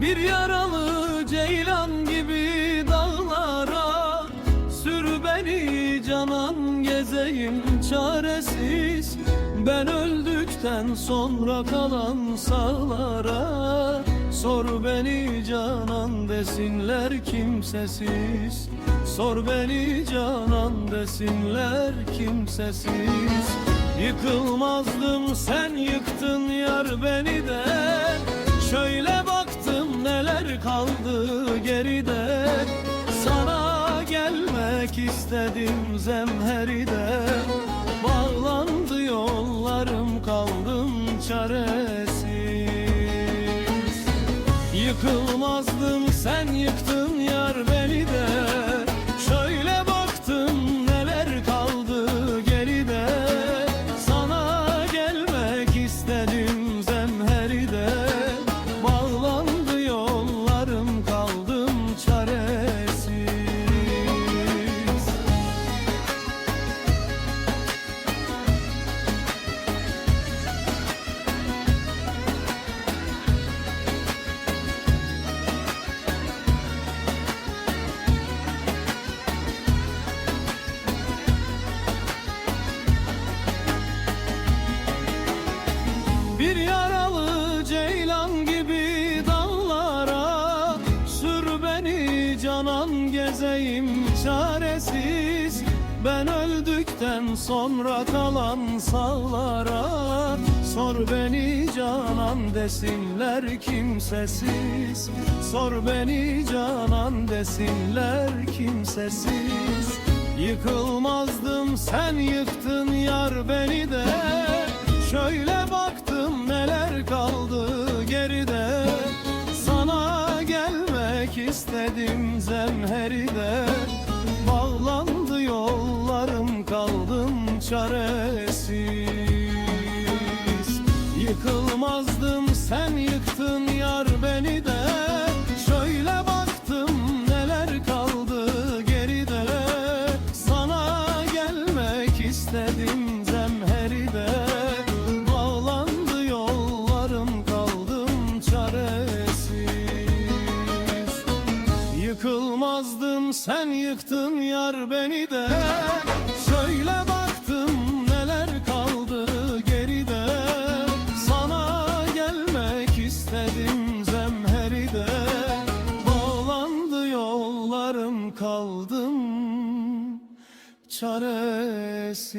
Bir yaralı ceylan gibi dağlara Sür beni canan gezeyim çaresiz. Ben öldükten sonra kalan sağlara Sor beni canan desinler kimsesiz. Sor beni canan desinler kimsesiz. Yıkılmazdım sen yıktın yar beni de. Şöyle geride. Sana gelmek istedim zemheride. Bağlandı yollarım kaldım çaresiz Bir yaralı ceylan gibi dağlara Sür beni canan gezeyim çaresiz. Ben öldükten sonra kalan sağlara Sor beni canan desinler kimsesiz. Sor beni canan desinler kimsesiz. Yıkılmazdım sen yıktın yar beni de. Şöyle baktım zemheride Bağlandı yollarım kaldım çaresiz. Yıkılmazdım sen yıktın yar beni de. Şöyle baktım neler kaldı geride. Sana gelmek istedim sen yıktın yar beni de. Şöyle baktım neler kaldı geride. Sana gelmek istedim zemheride Bağlandı yollarım kaldım çaresiz